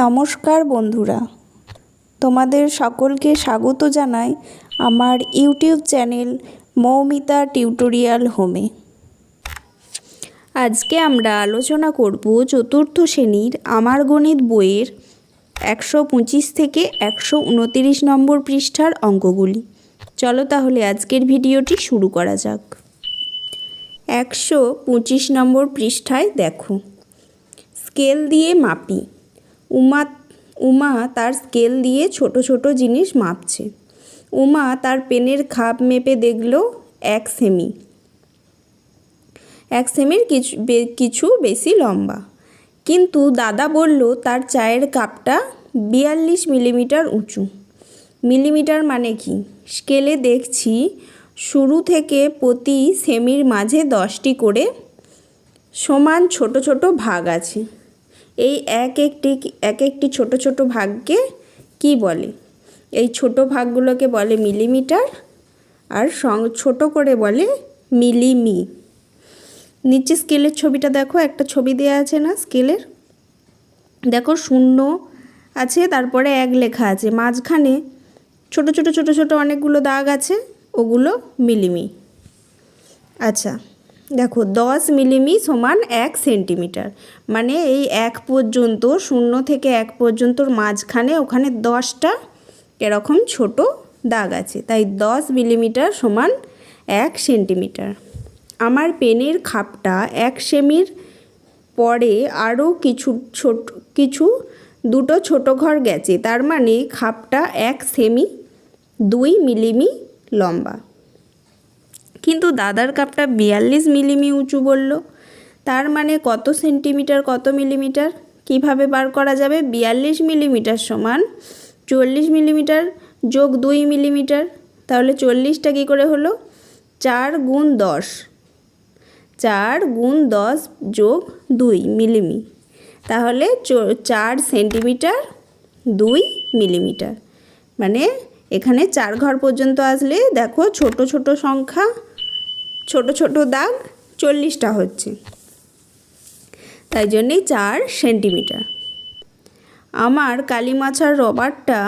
নমস্কার বন্ধুরা। তোমাদের সকলকে স্বাগত জানাই আমার ইউটিউব চ্যানেল মৌমিতা টিউটোরিয়াল হোমে। আজকে আমরা আলোচনা করব চতুর্থ শ্রেণির আমার গণিত বইয়ের একশো পঁচিশ থেকে একশো উনতিরিশ নম্বর পৃষ্ঠার অঙ্কগুলি। চলো তাহলে আজকের ভিডিওটি শুরু করা যাক। একশো পঁচিশ নম্বর পৃষ্ঠায় দেখো। স্কেল দিয়ে মাপি। উমা উমা তার স্কেল দিয়ে ছোট ছোট জিনিস মাপছে। উমা তার পেনের খাপ মেপে দেখল এক সেমি। এক সেমির কিছু কিছু বেশি লম্বা। কিন্তু দাদা বলল, তার চায়ের কাপটা বিয়াল্লিশ মিলিমিটার উঁচু। মিলিমিটার মানে কি? স্কেলে দেখছি, শুরু থেকে প্রতি সেমির মাঝে দশটি করে সমান ছোট ছোট ভাগ আছে। এই এক একটি এক একটি ছোট ছোট ভাগকে কি বলে? এই ছোট ভাগগুলোকে বলে মিলিমিটার আর সং, ছোট করে বলে মিলিমি। নিচে স্কেলের ছবিটা দেখো, একটা ছবি দেওয়া আছে না স্কেলের? দেখো শূন্য আছে, তারপরে এক লেখা আছে। মাঝখানে ছোট ছোট ছোট ছোট অনেকগুলো দাগ আছে, ওগুলো মিলিমি। আচ্ছা। দেখো দশ মিলিমি সমান এক সেন্টিমিটার। মানে এই এক পর্যন্ত, শূন্য থেকে এক পর্যন্তর মাঝখানে ওখানে দশটা এরকম ছোট দাগ আছে। তাই দশ মিলিমিটার সমান এক সেন্টিমিটার। আমার পেনের খাপটা এক সেমির পরে আরও কিছু ছোট, কিছু দুটো ছোট ঘর গেছে। তার মানে খাপটা এক সেমি দুই মিলিমি লম্বা। কিন্তু দাদার কাপটা বিয়াল্লিশ মিলিমি উঁচু বলল। তার মানে কত সেন্টিমিটার, কত মিলিমিটার? কীভাবে বার করা যাবে? বিয়াল্লিশ মিলিমিটার সমান চল্লিশ মিলিমিটার যোগ দুই মিলিমিটার, তাহলে চল্লিশটা কী করে হলো? চার গুণ দশ। চার গুণ দশ যোগ দুই মিলিমি, তাহলে চার সেন্টিমিটার দুই মিলিমিটার। মানে এখানে চার ঘর পর্যন্ত আসলে দেখো ছোট ছোট সংখ্যা। ছোট ছোট দাগ চল্লিশটা হচ্ছে। তাই জন্যেই চার সেন্টিমিটার। আমার কালীমাছার রবারটা,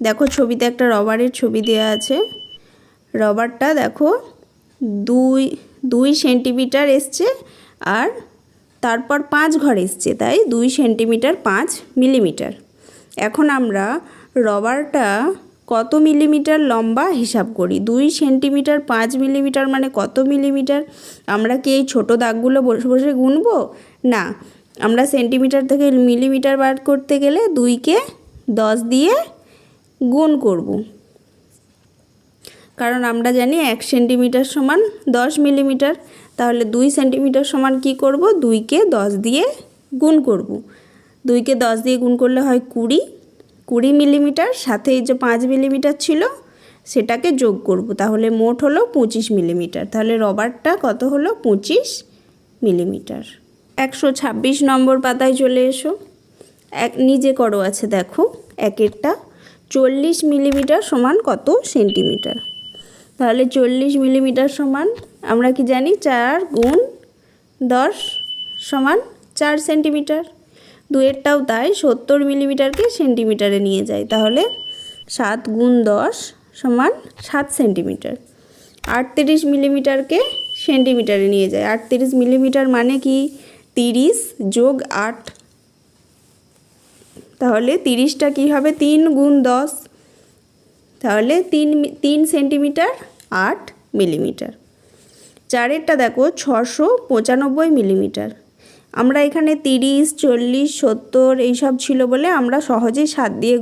দেখো ছবিতে একটা রবারের ছবি দেওয়া আছে। রবারটা দেখো দুই দুই সেন্টিমিটার এসছে আর তারপর পাঁচ ঘর এসছে, তাই দুই সেন্টিমিটার পাঁচ মিলিমিটার। এখন আমরা রবারটা কত মিলিমিটার লম্বা হিসাব করি? দুই সেন্টিমিটার, পাঁচ মিলিমিটার মানে কত মিলিমিটার? আমরা কি এই ছোটো দাগগুলো বসে বসে গুনবো? না। আমরা সেন্টিমিটার থেকে মিলিমিটার বার করতে গেলে দুইকে দশ দিয়ে গুণ করব। কারণ আমরা জানি এক সেন্টিমিটার সমান দশ মিলিমিটার। তাহলে দুই সেন্টিমিটার সমান কি করব? দুইকে দশ দিয়ে গুণ করব। দুইকে দশ দিয়ে গুণ করলে হয় কুড়ি। কুড়ি মিলিমিটার, সাথে এই যে পাঁচ মিলিমিটার ছিল, সেটাকে যোগ করব। তাহলে মোট হলো পঁচিশ মিলিমিটার। তাহলে রবারটা কত হলো? পঁচিশ মিলিমিটার। একশো ছাব্বিশ নম্বর পাতায় চলে এসো। এক, নিজে করো আছে, দেখো। এক একটা চল্লিশ মিলিমিটার সমান কত? সেন্টিমিটার। তাহলে চল্লিশ মিলিমিটার সমান, আমরা কি জানি? চার গুণ দশ সমান চার সেন্টিমিটার। দুয়েরটাও তাই সত্তর মিলিমিটারকে সেন্টিমিটারে নিয়ে যায়। তাহলে সাত গুণ দশ সমান সাত সেন্টিমিটার। আটত্রিশ মিলিমিটারকে সেন্টিমিটারে নিয়ে যায়। আটত্রিশ মিলিমিটার মানে কি? তিরিশ যোগ আট। তাহলে তিরিশটা কী হবে? তিন গুণ দশ। তাহলে তিন তিন সেন্টিমিটার আট মিলিমিটার। চারেরটা দেখো, ছশো পঁচানব্বই মিলিমিটার। আমরা এখানে তিরিশ, চল্লিশ, সত্তর এইসব ছিল বলে আমরা সহজেই সাত দিয়ে,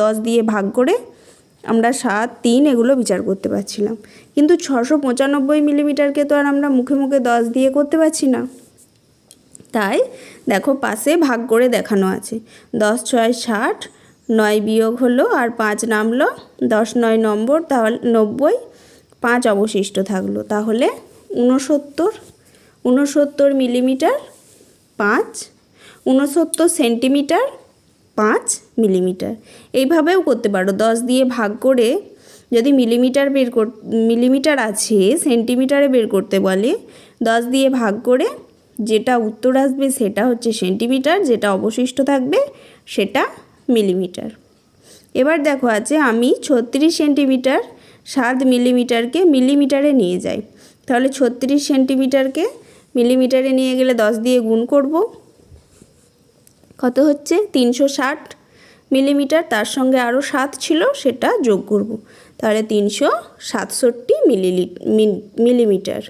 দশ দিয়ে ভাগ করে আমরা সাত, তিন এগুলো বিচার করতে পারছিলাম। কিন্তু ছশো পঁচানব্বই মিলিমিটারকে তো আর আমরা মুখে মুখে দশ দিয়ে করতে পারছি না। তাই দেখো পাশে ভাগ করে দেখানো আছে। দশ, ছয়, ষাট, নয় বিয়োগ হলো আর পাঁচ নামলো। দশ, নয় নম্বর, তাহলে নব্বই, পাঁচ অবশিষ্ট থাকল। তাহলে ঊনসত্তর ঊনসত্তর মিলিমিটার পাঁচ, ঊনসত্তর সেন্টিমিটার পাঁচ মিলিমিটার। এইভাবেও করতে পারো। দশ দিয়ে ভাগ করে যদি মিলিমিটার বের কর মিলিমিটার আছে, সেন্টিমিটারে বের করতে বলে, দশ দিয়ে ভাগ করে যেটা উত্তর আসবে সেটা হচ্ছে সেন্টিমিটার, যেটা অবশিষ্ট থাকবে সেটা মিলিমিটার। এবার দেখো আছে, আমি ছত্রিশ সেন্টিমিটার সাত মিলিমিটারকে মিলিমিটারে নিয়ে যাই। তাহলে ছত্রিশ সেন্টিমিটারকে মিলিমিটারে নিয়ে গেলে দশ দিয়ে গুণ করব। কত হচ্ছে? তিনশো ষাট মিলিমিটার, তার সঙ্গে আরও সাত ছিল, সেটা যোগ করব। তাহলে তিনশো সাতষট্টি মিলিলি মিলিমিটার।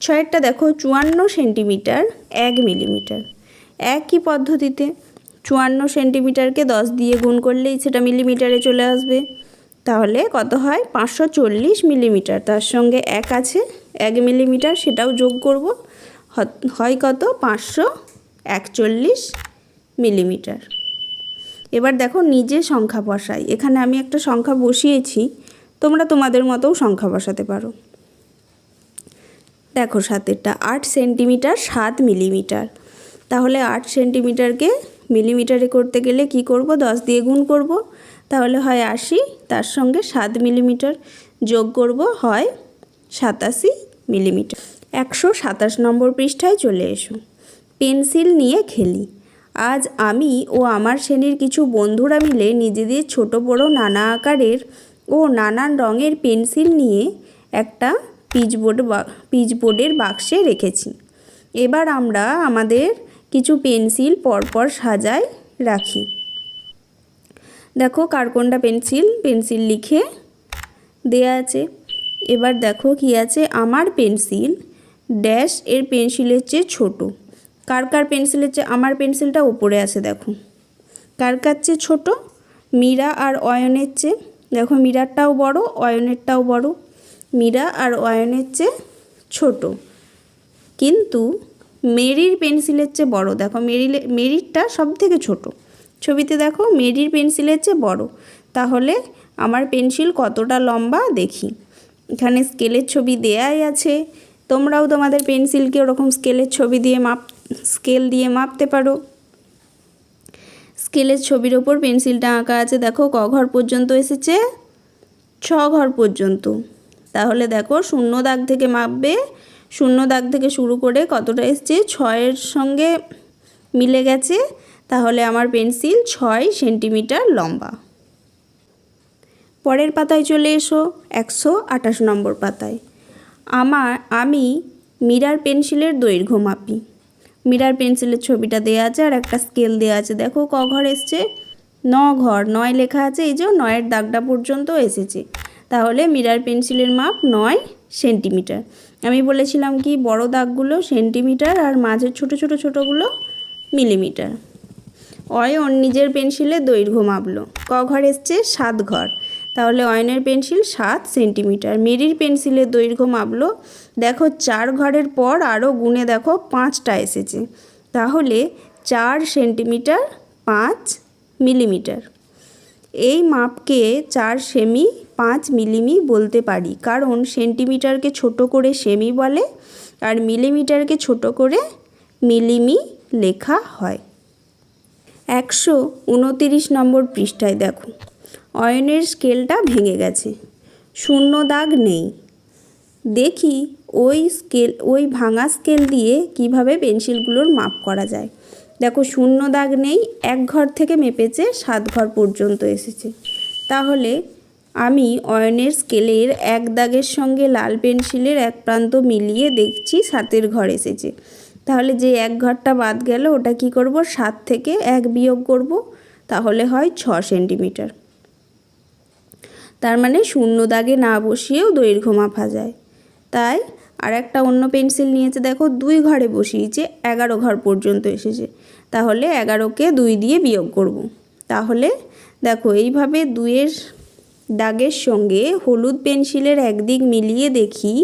ছয়েরটা দেখো, চুয়ান্ন সেন্টিমিটার, এক মিলিমিটার। একই পদ্ধতিতে চুয়ান্ন সেন্টিমিটারকে দশ দিয়ে গুণ করলেই সেটা মিলিমিটারে চলে আসবে। তাহলে কত হয়? পাঁচশো চল্লিশ মিলিমিটার। তার সঙ্গে এক আছে, এক মিলিমিটার সেটাও যোগ করব। হয় কত? পাঁচশো একচল্লিশ মিলিমিটার। এবার দেখো নিজে সংখ্যা বসাই। এখানে আমি একটা সংখ্যা বসিয়েছি, তোমরা তোমাদের মতোও সংখ্যা বসাতে পারো। দেখো সাতেরটা, আট সেন্টিমিটার, সাত মিলিমিটার। তাহলে আট সেন্টিমিটারকে মিলিমিটারে করতে গেলে কি করব? দশ দিয়ে গুণ করব। তাহলে হয় আশি, তার সঙ্গে সাত মিলিমিটার যোগ করব হয় সাতাশি মিলিমিটার। একশো সাতাশ নম্বর পৃষ্ঠায় চলে এসো। পেন্সিল নিয়ে খেলি। আজ আমি ও আমার শ্রেণির কিছু বন্ধুরা মিলে নিজেদের ছোট বড় নানা আকারের ও নানান রঙের পেন্সিল নিয়ে একটা পিচবোর্ড বা, পিচবোর্ডের বাক্সে রেখেছি। এবার আমরা আমাদের কিছু পেন্সিল পরপর সাজায় রাখি। দেখো কার কোনটা পেন্সিল? পেন্সিল লিখে দেয়া আছে। এবার দেখো কি আছে? আমার পেন্সিল ড্যাশ এর পেন্সিলের চেয়ে ছোটো। কার কার পেন্সিলের চেয়ে, আমার পেন্সিলটা ওপরে আছে দেখো। কার কার চেয়ে ছোটো? মীরা আর অয়নের চেয়ে। দেখো মীরারটাও বড়, অয়নেরটাও বড়। মীরা আর অয়নের চেয়ে ছোট। কিন্তু মেরির পেন্সিলের চেয়ে বড়। দেখো মেরিলে, মেরিরটা সব থেকে ছোট। ছবিতে দেখো মেরির পেন্সিলের চেয়ে বড়। তাহলে আমার পেন্সিল কতটা লম্বা দেখি। এখানে স্কেলের ছবি দেয়াই আছে। তোমরাও তোমাদের পেন্সিলকে ওরকম স্কেলের ছবি দিয়ে মাপ, স্কেল দিয়ে মাপতে পারো। স্কেলের ছবির ওপর পেন্সিলটা আঁকা আছে। দেখো ক ঘর পর্যন্ত এসেছে। ছ ঘর পর্যন্ত। তাহলে দেখো শূন্য দাগ থেকে মাপবে। শূন্য দাগ থেকে শুরু করে কতটা এসছে? ছয়ের সঙ্গে মিলে গেছে। তাহলে আমার পেন্সিল ছয় সেন্টিমিটার লম্বা। পরের পাতায় চলে এসো, একশো আঠাশ নম্বর পাতায়। আমার, আমি মিরার পেন্সিলের দৈর্ঘ্য মাপি। মিরার পেন্সিলের ছবিটা দেওয়া আছে আর একটা স্কেল দেওয়া আছে। দেখো ক ঘর এসছে, ন ঘর, নয় লেখা আছে, এই যে নয়ের দাগটা পর্যন্ত এসেছে। তাহলে মিরার পেন্সিলের মাপ নয় সেন্টিমিটার। আমি বলেছিলাম কি, বড় দাগগুলো সেন্টিমিটার আর মাঝের ছোট ছোট ছোটোগুলো মিলিমিটার। অয় ওর নিজের পেন্সিলের দৈর্ঘ্য মাপল। ক ঘর এসছে? সাত ঘর। তাহলে অয়নের পেন্সিল সাত সেন্টিমিটার। মেরির পেন্সিলের দৈর্ঘ্য মাপলো। দেখো চার ঘরের পর আরও গুনে দেখো পাঁচটা এসেছে। তাহলে চার সেন্টিমিটার পাঁচ মিলিমিটার। এই মাপকে চার সেমি পাঁচ মিলিমি বলতে পারি। কারণ সেন্টিমিটারকে ছোট করে সেমি বলে আর মিলিমিটারকে ছোট করে মিলিমি লেখা হয়। একশো উনতিরিশ নম্বর পৃষ্ঠায় দেখো। অয়নের স্কেলটা ভেঙে গেছে। শূন্য দাগ নেই। দেখি ওই স্কেল, ওই ভাঙা স্কেল দিয়ে কীভাবে পেন্সিলগুলোর মাপ করা যায়। দেখো, শূন্য দাগ নেই, এক ঘর থেকে মেপেছে, সাত ঘর পর্যন্ত এসেছে। তাহলে আমি অয়নের স্কেলের এক দাগের সঙ্গে লাল পেন্সিলের এক প্রান্ত মিলিয়ে দেখছি সাতের ঘর এসেছে। তাহলে যে এক ঘরটা বাদ গেল, ওটা কি করব? সাত থেকে এক বিয়োগ করব, তাহলে হয় ছ সেন্টিমিটার। তার মানে শূন্য দাগে না বসিয়েও দৈর্ঘ্য মাপা যায়। তাই আর একটা অন্য পেন্সিল নিয়েছে, দেখো, দুই ঘরে বসিয়েছে, এগারো ঘর পর্যন্ত এসেছে। তাহলে এগারোকে দুই দিয়ে বিয়োগ করব। তাহলে দেখো, এইভাবে দুইয়ের দাগের সঙ্গে হলুদ পেন্সিলের একদিক মিলিয়ে দেখি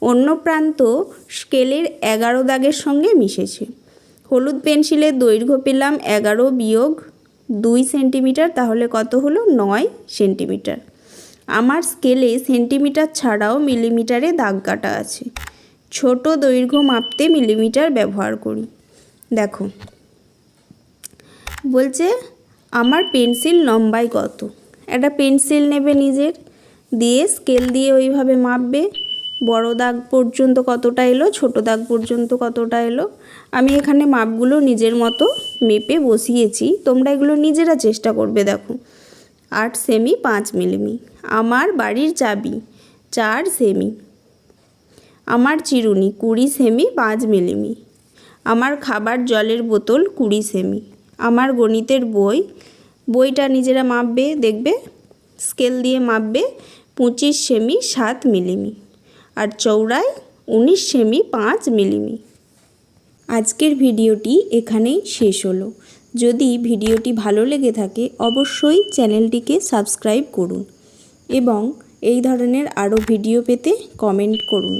অন্য প্রান্ত স্কেলের এগারো দাগের সঙ্গে মিশেছে। হলুদ পেন্সিলের দৈর্ঘ্য পেলাম এগারো বিয়োগ দুই সেন্টিমিটার, তাহলে কত হলো? নয় সেন্টিমিটার। আমার স্কেলে সেন্টিমিটার ছাড়াও মিলিমিটারে দাগ কাটা আছে। ছোট দৈর্ঘ্য মাপতে মিলিমিটার ব্যবহার করি। দেখো। বলছে, আমার পেন্সিল লম্বাই কত? একটা পেন্সিল নেবে নিজের। দিয়ে স্কেল দিয়ে ওইভাবে মাপবে। বড় দাগ পর্যন্ত কতটা এলো, ছোট দাগ পর্যন্ত কতটা এলো, আমি এখানে মাপগুলো নিজের মতো মেপে বসিয়েছি। তোমরা এগুলো নিজেরা চেষ্টা করবে, দেখো। আট সেমি, পাঁচ মিলিমি। আমার বাড়ির চাবি, চার সেমি। আমার চিরুনি, কুড়ি সেমি, পাঁচ মিলিমি। আমার খাবার জলের বোতল, কুড়ি সেমি। আমার গণিতের বই, বইটা নিজেরা মাপবে, দেখবে। স্কেল দিয়ে মাপবে, পঁচিশ সেমি, সাত মিলিমি। আর চৌড়ায় উনিশ সেমি পাঁচ মিলিমি। আজকের ভিডিওটি এখানেই শেষ হলো। যদি ভিডিওটি ভালো লেগে থাকে, অবশ্যই চ্যানেলটিকে সাবস্ক্রাইব করুন এবং এই ধরনের আরও ভিডিও পেতে কমেন্ট করুন।